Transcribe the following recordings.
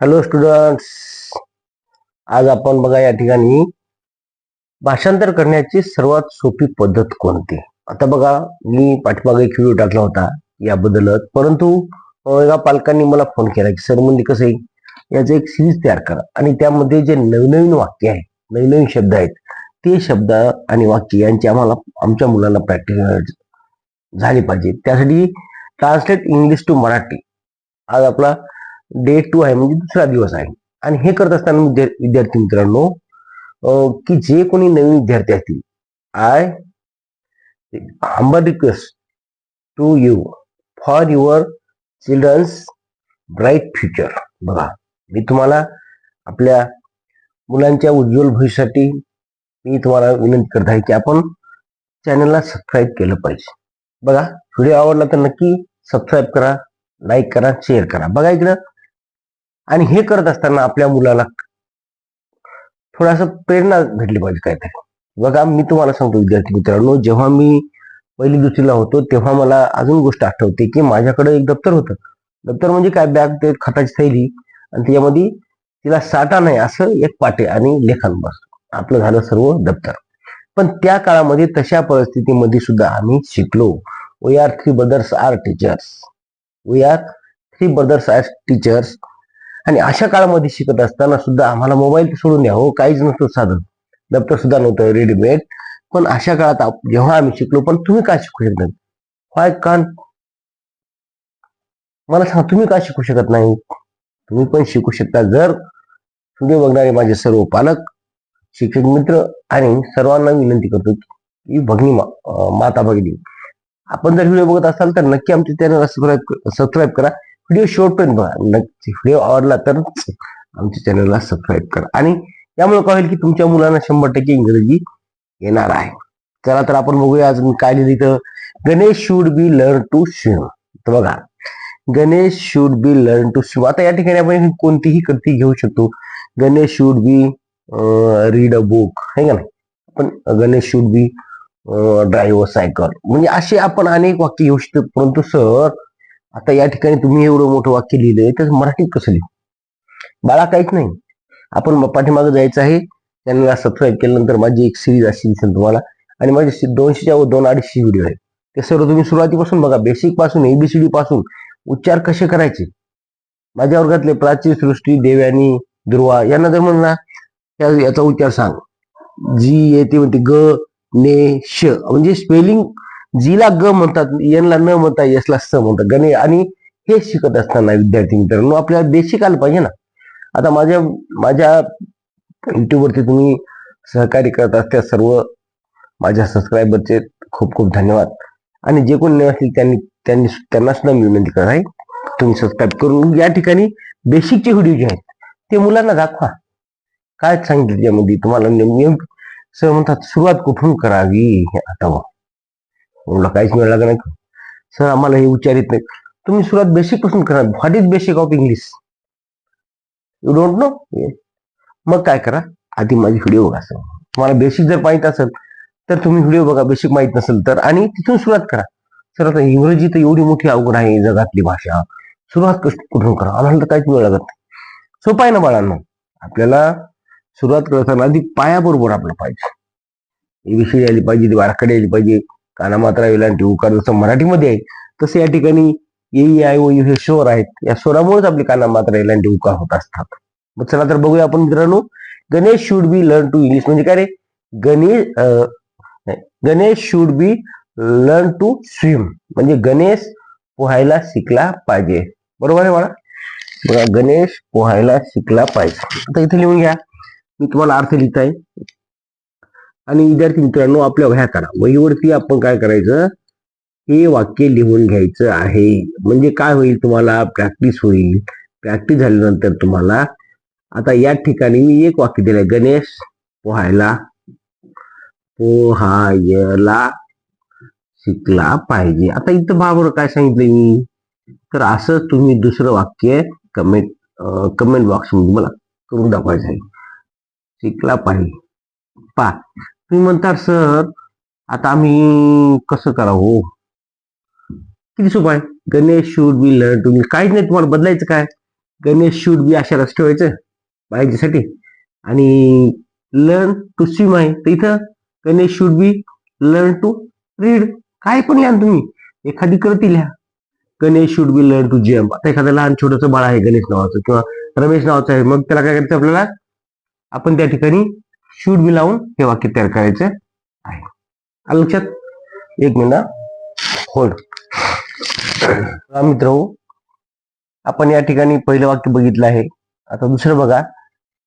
Hello students आज आपण बघा या ठिकाणी भाषांतर करण्याची सर्वात सोपी पद्धत कोणती? आता बघा मी पाठीमागे एक व्हिडिओ टाकला होता याबद्दलच. परंतु एका पालकांनी मला फोन केला की सर म्हणजे कसं आहे? याचं एक सिरीज तयार करा. आणि त्यामध्ये जे नवनवीन वाक्य आहे नवनवीन शब्द आहेत ते शब्द आणि वाक्य यांची आम्हाला आमच्या मुलांना प्रॅक्टिस झाली पाहिजे. त्यासाठी ट्रान्सलेट इंग्लिश टू मराठी. आज आपला डे टू आहे म्हणजे दुसरा दिवस आहे. आणि हे करत असताना विद्या- विद्यार्थी मित्रांनो की जे कोणी नवीन विद्यार्थी असतील I humble request to you for your children's bright future बघा मी तुम्हाला आपल्या मुलांच्या उज्ज्वल भविष्यासाठी मी तुम्हाला विनंती करत आहे की आपण चॅनलला सबस्क्राईब केलं पाहिजे. बघा व्हिडिओ आवडला तर नक्की सबस्क्राईब करा लाईक करा शेअर करा. बघा इकडं आणि हे करत असताना आपल्या मुलाला थोडासा प्रेरणा भेटली पाहिजे काहीतरी. बघा मी तुम्हाला सांगतो विद्यार्थी मित्रांनो जेव्हा मी पहिली दुसरीला होतो तेव्हा मला अजून गोष्ट आठवते की माझ्याकडे एक दप्तर होतं. दप्तर म्हणजे काय? बॅग ते खताची थैली आणि त्याच्यामध्ये तिला साठा नाही असं एक पाटे आणि लेखन बस. आपलं झालं सर्व दप्तर. पण त्या काळामध्ये तशा परिस्थितीमध्ये सुद्धा आम्ही शिकलो. We are three brothers are teachers we are three brothers are teachers आणि अशा काळामध्ये शिकत असताना सुद्धा आम्हाला मोबाईल सोडून द्या हो काहीच नसतं साधन. दप्तर सुद्धा नव्हतं रेडीमेड पण अशा काळात जेव्हा आम्ही शिकलो पण तुम्ही का शिकू शकत नाही? वाय कान. मला सांगा तुम्ही का शिकू शकत नाही? तुम्ही पण शिकू शकता. जर व्हिडिओ बघणारे माझे सर्व पालक शिक्षक मित्र आणि सर्वांना विनंती करतो की भगिनी मा- माता भगिनी आपण जर व्हिडिओ बघत असाल तर नक्की आमच्या चॅनल सबस्क्राईब सबस्क्राईब करा. व्हिडिओ शेवटपर्यंत बघा. नक्की व्हिडिओ आवडला तर आमच्या चॅनलला सबस्क्राईब करा. आणि त्यामुळे काय होईल की तुमच्या मुलांना शंभर टक्के इंग्रजी येणार आहे. चला तर आपण बघूया आज काय लिहिलं इथं. Ganesh should be learn to swim तर बघा. Ganesh should be learn to swim आता या ठिकाणी आपण कोणतीही कृती घेऊ शकतो. Ganesh should be read a book है का नाही? पण Ganesh should be drive cycle म्हणजे असे आपण अनेक वाक्य घेऊ शकतो. परंतु सर आता या ठिकाणी तुम्ही एवढं मोठं वाक्य लिहिलंय तर मराठीत कसं लिहू? बाळा काहीच नाही. आपण पाठीमागं जायचं आहे. चॅनलला सबस्क्राईब केल्यानंतर माझी एक सिरीज अशी दिसेल तुम्हाला. आणि माझे दोनशेच्या व दोन अडीचशे व्हिडिओ आहेत. ते सर्व तुम्ही सुरुवातीपासून बघा. बेसिकपासून एबीसीडी पासून उच्चार कसे करायचे? माझ्या वर्गातले प्राची सृष्टी देव्यानी दुर्वा यांना जर म्हणला त्या- याचा उच्चार सांग. जी येते म्हणते ग ने श. म्हणजे स्पेलिंग जीला ग म्हणतात एनला न म्हणता यसला स म्हणतात. गणे आणि हे शिकत असताना विद्यार्थी मित्रांनो आपल्याला बेसिक आलं पाहिजे ना. आता माझ्या माझ्या युट्यूबवरती तुम्ही सहकार्य करत असत्या सर्व माझ्या सबस्क्रायबरचे खूप खूप धन्यवाद. आणि जे कोणी नवीन असतील त्यांनी त्यांनी त्यांना सुद्धा मी विनंती करत आहे तुम्ही सबस्क्राईब करून या ठिकाणी बेसिकचे व्हिडिओ जे आहेत ते मुलांना दाखवा. काय सांगितलं त्यामध्ये? तुम्हाला नेम सर म्हणतात सुरुवात कुठून करावी हे आता म्हणलं काहीच मिळालं का नाही सर आम्हाला हे उच्चारित नाही. तुम्ही सुरुवात बेसिकपासून करा. What is basic of English? You don't know मग काय करा? आधी माझी व्हिडिओ बघा सर. तुम्हाला बेसिक जर माहीत असेल तर तुम्ही व्हिडिओ बघा. बेसिक माहीत नसेल तर. आणि तिथून सुरुवात करा. सर आता इंग्रजी तर एवढी मोठी अवघड आहे जगातली भाषा. सुरुवात कुठून करा? आम्हाला तर काहीच मिळालं लागत नाही. सोपं आहे ना बाळांना? आपल्याला सुरुवात करताना आधी पायाबरोबर आपलं पाहिजे. एबीसीडी आली पाहिजे ती वारकडे आली पाहिजे. काना मात्रा वेलांटी उकार जसं मराठीमध्ये आहे तसे या ठिकाणी ए आय ओ यू हे स्वर आहेत. या स्वरामुळेच आपली काना मात्रा वेलांटी उकार होत असतात. मग चला तर बघूया आपण मित्रांनो Ganesh should be learn to English म्हणजे काय रे? Ganesh Ganesh should be learn to swim म्हणजे गणेश पोहायला शिकला पाहिजे. बरोबर आहे मला बघा गणेश पोहायला शिकला पाहिजे. आता इथे लिहून घ्या. मी तुम्हाला अर्थ लिहिताय आणि विद्यार्थी मित्रांनो आपल्या वह्या करा. वहीवरती आपण काय करायचं? हे वाक्य लिहून घ्यायचं आहे. म्हणजे काय होईल तुम्हाला? प्रॅक्टिस होईल. प्रॅक्टिस झाल्यानंतर तुम्हाला आता या ठिकाणी मी एक वाक्य दिलंय. गणेश पोहायला पोहायला शिकला पाहिजे. आता इथं बाबर काय सांगितलं मी? तर असं तुम्ही दुसरं वाक्य कमेंट कमेंट बॉक्समध्ये मला करून दाखवायचं आहे. शिकला पाहिजे. पा तुम्ही म्हणतात सर आता आम्ही कसं करावं हो? किती सोपं आहे? Ganesh should be learn to काहीच नाही तुम्हाला बदलायचं काय? गणेश शूड बी अशा रस ठेवायचं पाहिजेसाठी आणि लर्न टू स्विम आहे तर इथं Ganesh should be learn to read काय पण लिहा तुम्ही एखादी करती लिहा. Ganesh should be learn to jump आता एखादं लहान छोटंसं बाळ आहे गणेश नावाचं किंवा रमेश नावाचं आहे मग त्याला काय करायचं आपल्याला? आपण त्या ठिकाणी शुड बी लावून हे वाक्य तयार करायचं आहे. लक्षात? एक मिनिट होल्ड मित्र आपण या ठिकाणी पहिलं वाक्य बघितलं आहे. आता दुसरं बघा.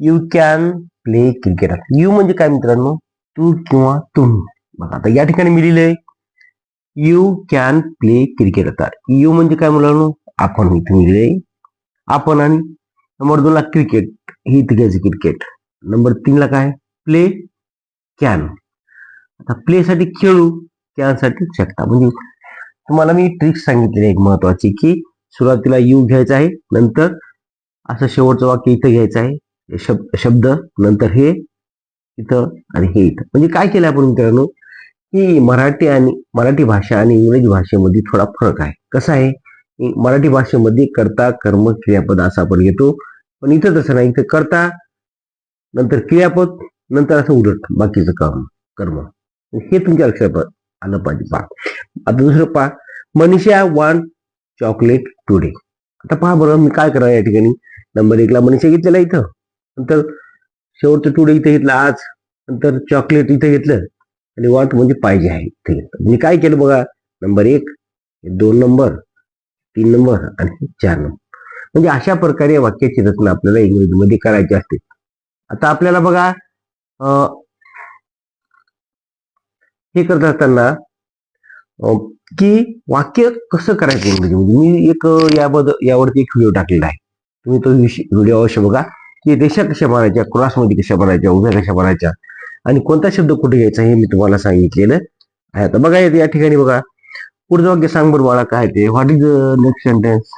You can play cricket you म्हणजे काय मित्रांनो? तू किंवा तुम्ही. बघा आता या ठिकाणी मी लिहिलंय. यू कॅन प्ले क्रिकेट आता यू म्हणजे काय मुलांनो आपण इथे लिहिलंय. आपण आणि नंबर दोन ला क्रिकेट ही इथे क्रिकेट नंबर तीन ला काय? प्ले कॅन आता प्ले साठी खेळू कॅनसाठी शकता. म्हणजे तुम्हाला मी ट्रिक सांगितलेली एक महत्वाची की सुरुवातीला यू घ्यायचा आहे नंतर असं शेवटचं वाक्य इथं घ्यायचं आहे. हे शब्द शब्द नंतर हे इथं आणि हे इथं. म्हणजे काय केलं आपण मित्रांनो? की मराठी आणि मराठी भाषा आणि इंग्रजी भाषेमध्ये थोडा फरक आहे. कसा आहे? की मराठी भाषेमध्ये कर्ता कर्म क्रियापद असं आपण घेतो. पण इथं तसं नाही. इथं कर्ता नंतर क्रियापद नंतर असं उलट बाकीचं काम कर्म. हे तुमच्या लक्षात आलं पाहिजे. पहा. आता दुसरं पहा. मनीषा वान चॉकलेट टुडे आता पहा बरं मी काय करा या ठिकाणी? नंबर एकला मनीषा घेतलेला इथं. नंतर शेवटचं टुडे इथं घेतलं आज. नंतर चॉकलेट इथं घेतलं. आणि वाट म्हणजे पाहिजे आहे इथे घेतलं. मी काय केलं बघा? नंबर एक दोन नंबर तीन नंबर आणि चार नंबर म्हणजे अशा प्रकारे वाक्याची रचना आपल्याला इंग्रजीमध्ये करायची असते. आता आपल्याला बघा हे करत असताना की वाक्य कसं करायचं इंग्रजीमध्ये म्हणजे मी एक याबद्दल यावरती एक व्हिडिओ टाकलेला आहे. तुम्ही तो व्हिडिओ अवश्य बघा. की रेषा कशा मारायच्या क्रॉसमध्ये कशा बनायच्या उभ्या कशा बनायच्या आणि कोणता शब्द कुठे घ्यायचा हे मी तुम्हाला सांगितलेलं आहे. आता बघा या या ठिकाणी बघा. पुढचं वाक्य सांग बरं बाळा काय ते what is next sentence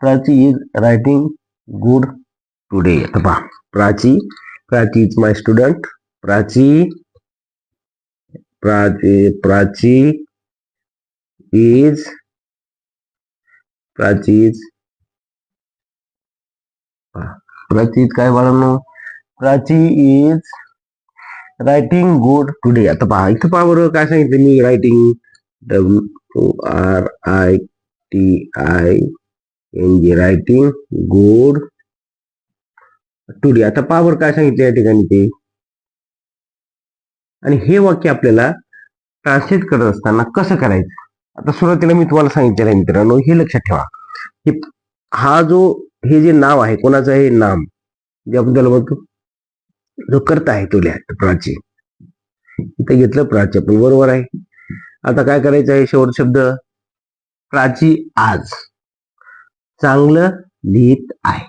Prachi is writing good today आता पहा Prachi Prachi is my student Prachi Prachi Prachi is Prachi is Prachi काय बाळांनो Prachi is writing good today आता पहा इथं पहा बरोबर काय सांगितलं मी writing W R I T I N G writing good today आता पावर काय सांगितलं या ठिकाणी ते? आणि हे वाक्य आपल्याला ट्रान्सलेट करत असताना कसं करायचं? आता सुरुवातीला मी तुम्हाला सांगितलेलं आहे मित्रांनो हे लक्षात ठेवा. की हा जो हे जे नाव आहे कोणाचं हे नाम. जे आपण बघतो जो करता आहे तो लिहा प्राची. इथं घेतलं प्राची पण बरोबर आहे. आता काय करायचं आहे? शेवट शब्द. प्राची आज चांगलं लिहित आहे.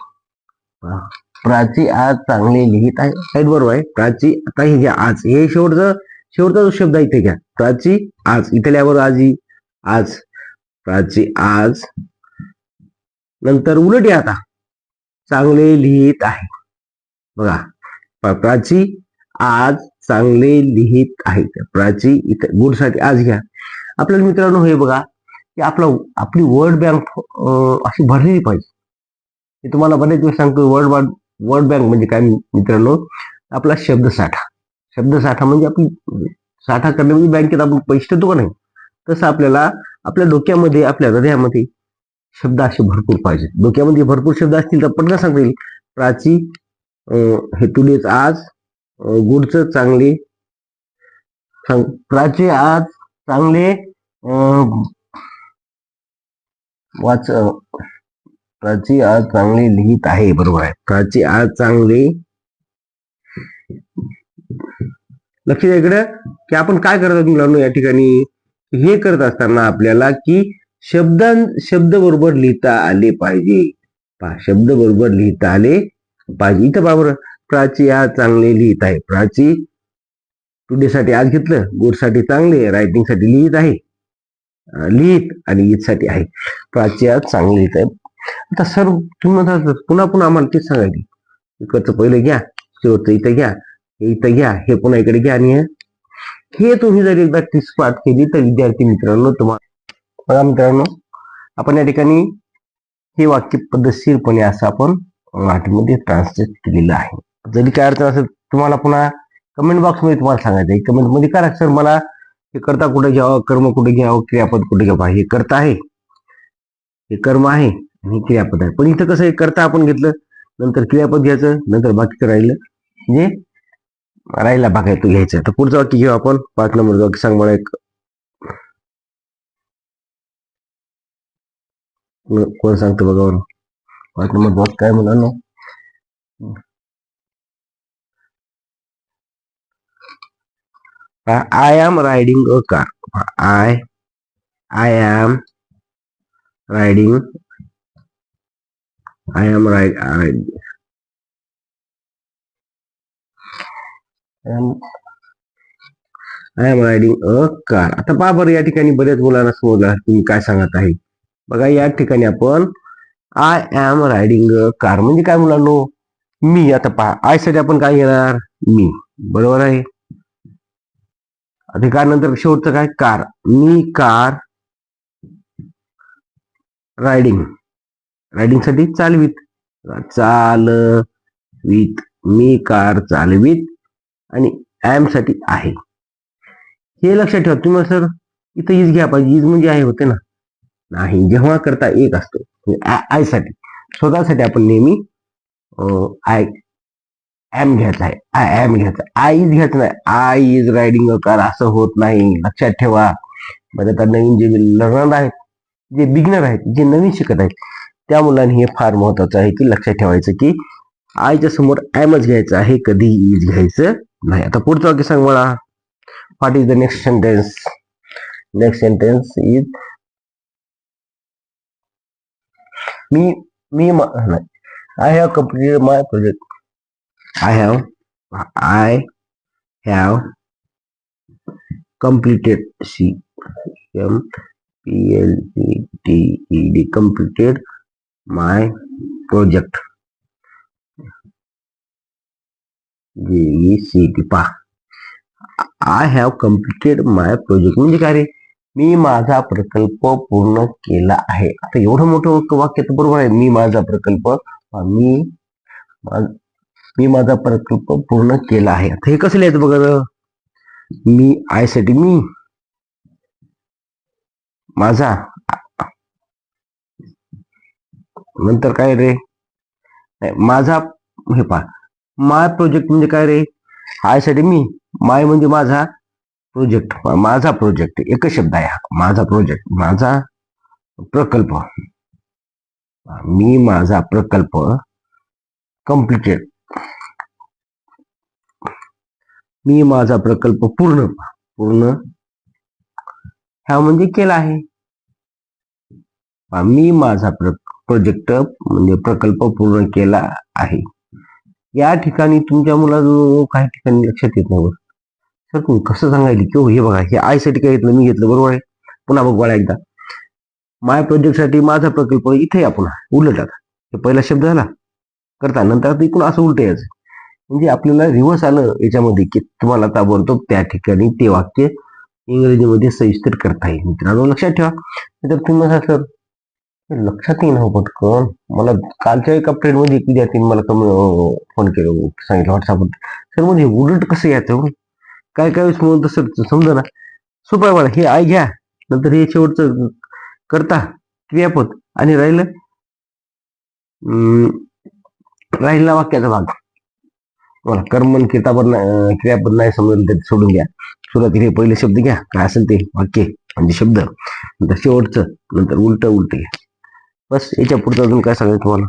प्राची आज चांगले लिहित आहे. साईड बरोबर आहे. प्राची आता हे घ्या. आज हे शेवटचं शेवटचा जो शब्द आहे इथे घ्या. प्राची आज इथे लिहावर आजी आज प्राची आज. नंतर उलट या आता. चांगले लिहित आहे. बघा. प्राची आज चांगले लिहित आहेत प्राची इथे गुडसाठी आज घ्या. आपल्याला मित्रांनो हे बघा. की आपला आपली वर्ड बँक अशी भरलेली पाहिजे. मी तुम्हाला बरेच दिवस सांगतो वर्ड बँक वर्ड बँक म्हणजे काय मित्रांनो? आपला शब्दसाठा शब्दसाठा म्हणजे आपली साठा करणे म्हणजे बँकेत आपण पैसे ठेवतो का नाही? तसं आपल्याला आपल्या डोक्यामध्ये आपल्या हृदयामध्ये शब्द असे भरपूर पाहिजे डोक्यामध्ये भरपूर शब्द असतील तर पटकन सांगता येईल. प्राची हे तुलेच आज गुडच गुडचं चांगले सांग प्राची आज चांगले वाच प्राची आज चांगली लिहित आहे बरोबर आहे. प्राची आज चांगले लक्ष द्या इकडे की आपण काय करत आहोत मुलांनो या ठिकाणी? हे करत असताना आपल्याला की शब्द शब्द बरोबर लिहिता आले पाहिजे. पा शब्द बरोबर लिहिता आले पाहिजे. इथं बाबर प्राची आज चांगले लिहित आहे. प्राची टुडे साठी आज घेतलं गुडसाठी चांगले रायटिंगसाठी लिहित आहे. लिहित आणि ईदसाठी आहे. प्राची आज चांगली लिहित आहे. आता सर तुम्ही म्हणता पुन्हा पुन्हा आम्हाला तेच सांगायचे. इकडचं पहिलं घ्या शेवटचं इथं घ्या हे इथं घ्या हे पुन्हा इकडे घ्या आणि हे. तुम्ही जर एकदा तीस पाठ केली तर विद्यार्थी मित्रांनो तुम्हाला बघा मित्रांनो आपण या ठिकाणी हे वाक्य पद्धतशीरपणे असं आपण मराठीमध्ये ट्रान्सलेट केलेलं आहे. जरी काय अडचण असेल तुम्हाला पुन्हा कमेंट बॉक्समध्ये तुम्हाला सांगायचं आहे. कमेंटमध्ये करा सर मला हे करता कुठे घ्यावं? कर्म कुठे घ्यावं? क्रियापद कुठे घ्यावं? हे करता आहे. हे कर्म आहे. आणि हे क्रियापद आहे. पण इथं कसं आहे करता आपण घेतलं नंतर क्रियापद घ्यायचं नंतर बाकीचं राहिलं. म्हणजे राहिला बाकी तो घ्यायचं. तर पुढचं वाक्य घेऊ आपण. पाच नंबर वाक्य सांग मला एक. कोण- सांगतो बघा बरं. पाच नंबर वाक्य काय मुलांना I am riding a car I I am riding I I am I am riding a car आता पहा बरं या ठिकाणी बऱ्याच मुलांना समजला तुम्ही काय सांगत आहे. बघा या ठिकाणी आपण I am riding a car म्हणजे काय मुलांनो? मी आता पहा आयसाठी आपण काय घेणार? मी. बरोबर आहे? आता कार नंतर शेवटचं काय? कार मी कार रायडिंग रायडिंगसाठी चालवीत. चालवीत. मी कार चालवीत आणि एमसाठी आहे. हे लक्षात ठेवा. तुम्ही सर इथं इज घ्या पाहिजे. इज म्हणजे आहे होते ना. नाही जेव्हा करता एक असतो. आयसाठी. स्वतःसाठी आपण नेहमी आय एम घ्यायचं आहे. आय एम घ्यायचं आय इज घ्यायचं नाही. I is riding a car असं होत नाही. लक्षात ठेवा. म्हणजे आता नवीन जे लर्नर आहेत जे बिगनर आहेत जे नवीन शिकत आहेत त्या मुलांनी हे फार महत्वाचं आहे की लक्षात ठेवायचं की आयच्या समोर एमच घ्यायचं आहे कधी इज घ्यायचं नाही. आता पुढचं वाक्य सांग मला what is the next sentence next sentence is me me I have completed my project I have I have completed C M P L E T E D completed my project. G E C T पा. I have completed my project म्हणजे काय रे? मी माझा प्रकल्प पूर्ण केला आहे. आता एवढं मोठं वाक्य तर बरोबर आहे. मी माझा प्रकल्प मी मी माझा प्रकल्प पूर्ण केला आहे. आता हे कसं लिहायचं बघा मी आयसाठी मी. माझा नंतर काय रे? माझा हे पा माय प्रोजेक्ट म्हणजे काय रे? आयसाठी मी माय म्हणजे माझा प्रोजेक्ट माझा प्रोजेक्ट एकच शब्द आहे हा. माझा प्रोजेक्ट माझा प्रकल्प. मी माझा प्रकल्प कम्प्लिटेड मी माझा प्रकल्प पूर्ण पूर्ण ह्या म्हणजे केला आहे. मी माझा प्रोजेक्ट म्हणजे प्रकल्प पूर्ण केला आहे. या ठिकाणी तुमच्या मुलाजवळ काही ठिकाणी लक्षात येत नाही सर तुम्ही कसं सांगायला की हो हे बघा हे आयसाठी काय घेतलं मी घेतलं बरोबर आहे? पुन्हा बघ बघा एकदा. माय प्रोजेक्टसाठी माझा प्रकल्प इथे या पुन्हा उलट आता. हे पहिला शब्द झाला. करता नंतर आता इकडून असं उलट यायचं. म्हणजे आपल्याला रिव्हर्स आलं याच्यामध्ये की तुम्हाला ताबडतोब त्या ठिकाणी ते वाक्य इंग्रजीमध्ये सविस्तर करता येईल. मित्रांनो लक्षात ठेवा. नाहीतर तुम्ही सर लक्षात येईना हो पटकन. मला कालच्या एका प्रेडमध्ये एक विद्यार्थ्यांनी मला कमी फोन केलं सांगितलं व्हॉट्सअपवर सर म्हणजे उलट कसं यायचं हो? काय काय वेळेस म्हणून तसं समजा ना. सोपं मला हे आय घ्या. नंतर हे शेवटचं करता. क्रियापद. आणि राहिलं अं, राहिला वाक्याचा भाग. मला कर्मन क्रियापद नाही- क्रियापद नाही समजलं ते सोडून घ्या सुरुवातीला हे पहिले शब्द घ्या. काय असेल ते वाक्य म्हणजे शब्द. नंतर शेवटचं नंतर उलट उलट घ्या. बस याच्या पुढचं अजून काय सांगायचं तुम्हाला?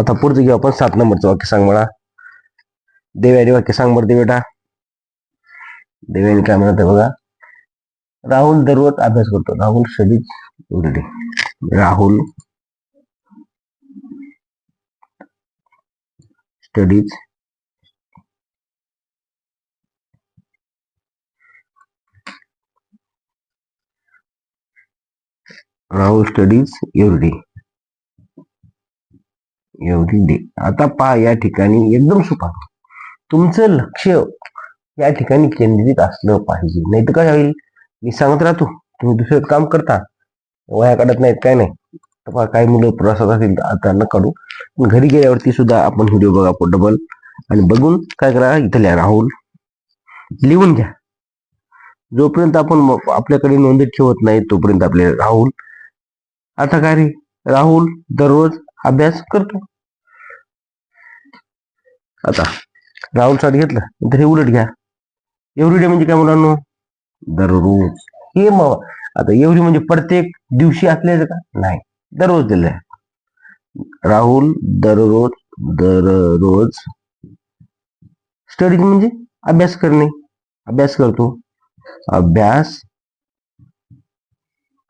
आता पुढचं घेऊ आपण सात नंबरचं वाक्य सांग मला. देव्याने वाक्य सांग बरं बेटा. देव्याने काय म्हणत आहे बघा? राहुल दररोज अभ्यास करतो. Rahul studies everyday Rahul studies Rahul studies एवढी एवढी डे आता पहा या ठिकाणी एकदम सोपा. तुमचं लक्ष या ठिकाणी केंद्रित असलं पाहिजे. नाही तर काय होईल? मी सांगत राहतो. तुम्ही दुसरं काम करता. वया काढत नाहीत काय नाही. तर काही मुलं प्रवासात असतील तर आता न काढू. पण घरी गेल्यावरती सुद्धा आपण व्हिडिओ बघा डबल आणि बघून काय करा इथं लिहा राहुल लिहून घ्या. जोपर्यंत आपण आपल्याकडे नोंदणी ठेवत नाही तोपर्यंत आपले राहुल आता काय रे? राहुल दररोज अभ्यास करतो. आता राहुलसाठी घेतलं तर हे उलट घ्या. एव्हरीडे म्हणजे काय मुलांनो? दररोज. हे मग आता एव्हरी म्हणजे प्रत्येक दिवशी असल्याचं का? नाही. दररोज दिलंय. राहुल दररोज दररोज स्टडी म्हणजे अभ्यास करणे. अभ्यास करतो. अभ्यास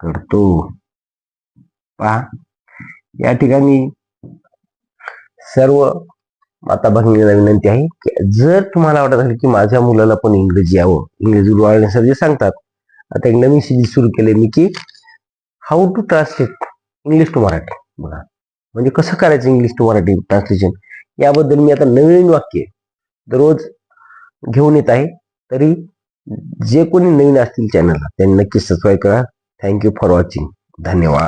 करतो. पहा. या ठिकाणी सर्व माता भगिनीला विनंती आहे की जर तुम्हाला वाटत असेल की माझ्या मुलाला पण इंग्रजी यावं इंग्रजी वाळणे जे सांगतात आता एक नवीन सिरीज सुरू केले मी की how to translate English to Marathi बघा. म्हणजे कसं करायचं इंग्लिश टू मराठी ट्रान्सलेशन याबद्दल मी आता नवीन वाक्य दररोज घेऊन येत आहे. तरी जे कोणी नवीन असतील चॅनलला त्यांनी नक्की सबस्क्राईब करा. थँक्यू फॉर वॉचिंग धन्यवाद.